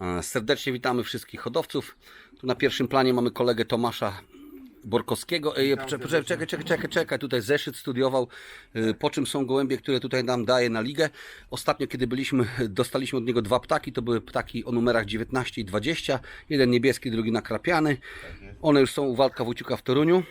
E, Serdecznie witamy wszystkich hodowców. Tu na pierwszym planie mamy kolegę Tomasza Borkowskiego. Ej, czekaj, czekaj, czekaj, czekaj, czekaj, tutaj zeszyt studiował, e, po czym są gołębie, które tutaj nam daje na ligę. Ostatnio, kiedy byliśmy, dostaliśmy od niego dwa ptaki, to były ptaki o numerach 19 i 20. Jeden niebieski, drugi nakrapiany. One już są u Waldka Wójciuka w Toruniu.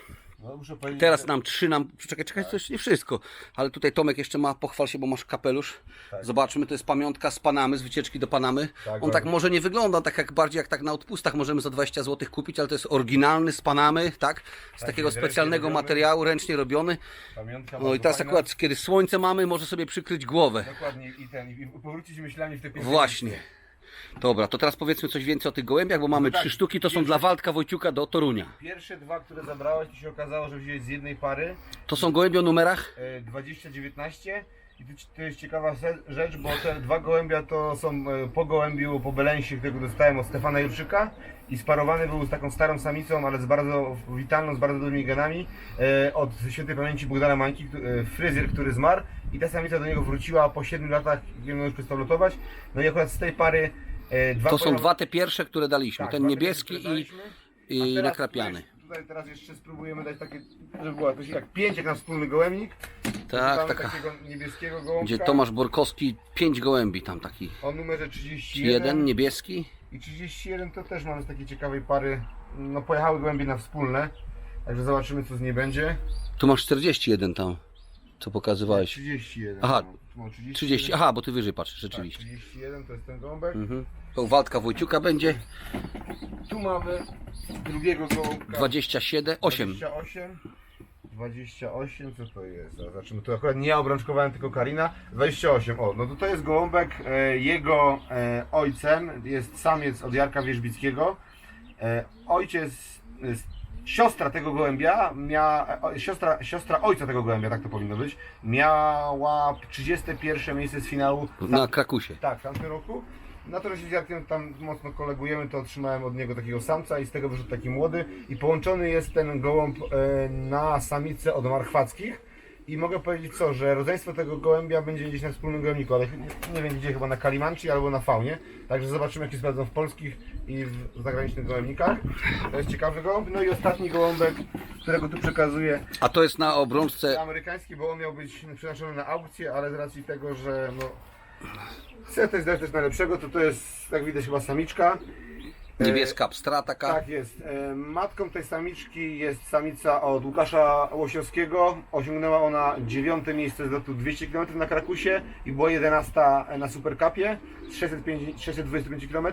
No, muszę powiedzieć, Teraz że- nam trzy nam. Czekaj, czekaj, to jeszcze nie wszystko. Ale tutaj Tomek jeszcze ma, pochwal się, bo masz kapelusz. Zobaczmy, to jest pamiątka z Panamy, z wycieczki do Panamy. Tak, On bardzo. tak może nie wygląda, tak jak bardziej jak tak na odpustach możemy za 20 zł kupić, ale to jest oryginalny z Panamy, tak? Z takiego jest ręcznie specjalnego robiony. materiału, ręcznie robiony. Pamiątka No i teraz fajna. akurat, kiedy słońce mamy, może sobie przykryć głowę. Dokładnie i ten, i powrócić myślami w te piękne Właśnie. miejsce. Dobra, to teraz powiedzmy coś więcej o tych gołębiach, bo mamy tak, trzy sztuki, to są pierwsze- dla Waldka Wojciuka do Torunia. Pierwsze dwa, które zabrałeś, to się okazało, że wziąłeś z jednej pary To są gołębie o numerach? e, 2019 i to, jest ciekawa rzecz, bo te dwa gołębia to są e, po gołębiu, po belensie, którego dostałem od Stefana Jurczyka i sparowany był z taką starą samicą, ale z bardzo witalną, z bardzo dużymi genami e, od świętej pamięci Bogdana Mańki, e, fryzjer, który zmarł i ta samica do niego wróciła po 7 latach, kiedy już przestał lotować. No i akurat z tej pary dwa To są dwa te pierwsze, które daliśmy. tak, Ten niebieski i, daliśmy. i nakrapiany. Tutaj, tutaj teraz jeszcze spróbujemy dać takie, żeby było jakoś jak pięć jak na wspólny gołębnik. Tak, Mamy taka. takiego niebieskiego gołąbka. Gdzie Tomasz Borkowski, pięć gołębi tam taki. O numerze 31. Jeden niebieski. I 31 to też mamy z takiej ciekawej pary. No pojechały gołębie na wspólne. Także zobaczymy co z niej będzie. Tu masz 41 tam, co pokazywałeś. 31. Aha, no, tu mam 31. 30, aha, bo ty wyżej patrzysz, Tak, rzeczywiście. 31 to jest ten gołąbek. Mhm. To Waldka Wojciuka będzie Tu mamy drugiego gołąbka. 27, 8. 28. 28, co to jest? Zaraz Zobaczymy, to akurat nie ja obrączkowałem, tylko Karina. 28, o, no to to jest gołąbek, e, jego e, ojcem jest samiec od Jarka Wierzbickiego. E, ojciec, e, siostra tego gołębia, miała, o, siostra, siostra ojca tego gołębia, tak to powinno być, miała 31 miejsce z finału. Na Krakusie. Tak, w tamtym roku. Na to, że się z Jarkiem tam mocno kolegujemy, to otrzymałem od niego takiego samca i z tego wyszedł taki młody. I połączony jest ten gołąb e, na samicę od marchwackich. I mogę powiedzieć co, że rodzeństwo tego gołębia będzie gdzieś na wspólnym gołębniku, ale nie, nie wiem gdzie, chyba na Kalimanci albo na Faunie. Także zobaczymy jak się sprawdzą w polskich i w zagranicznych gołębnikach. To jest ciekawy gołąb. No i ostatni gołąbek, którego tu przekazuję, A to jest na obrączce, amerykański, bo on miał być przeznaczony na aukcję, ale z racji tego, że no, chcę też dać coś najlepszego, to to jest, jak widać, chyba samiczka. E, niebieska pstra taka. Tak jest. E, Matką tej samiczki jest samica od Łukasza Łosiowskiego. Osiągnęła ona dziewiąte miejsce z lotu 200 km na Krakusie i była 11 na Supercupie z 605 625 km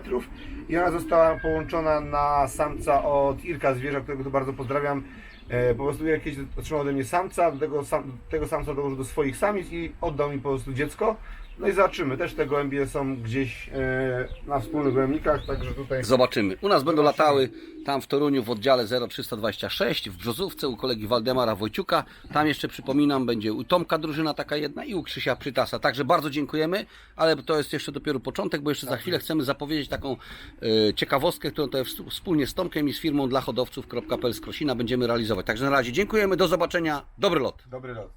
i ona została połączona na samca od Irka Zwierza, którego tu bardzo pozdrawiam. E, Po prostu jakieś otrzymał ode mnie samca, do tego, sam, tego samca dołożył do swoich samic i oddał mi po prostu dziecko. No i zobaczymy, też te gołębie są gdzieś e, na wspólnych gołębnikach, także tutaj Zobaczymy. U nas będą latały tam w Toruniu w oddziale 0326, w Brzozówce u kolegi Waldemara Wojciuka. Tam jeszcze przypominam, będzie u Tomka drużyna taka jedna i u Krzysia Przytasa. Także bardzo dziękujemy, ale to jest jeszcze dopiero początek, bo jeszcze za chwilę chcemy zapowiedzieć taką e, ciekawostkę, którą to wspólnie z Tomkiem i z firmą dla hodowców.pl z Krosina będziemy realizować. Także na razie dziękujemy, do zobaczenia, dobry lot. dobry lot.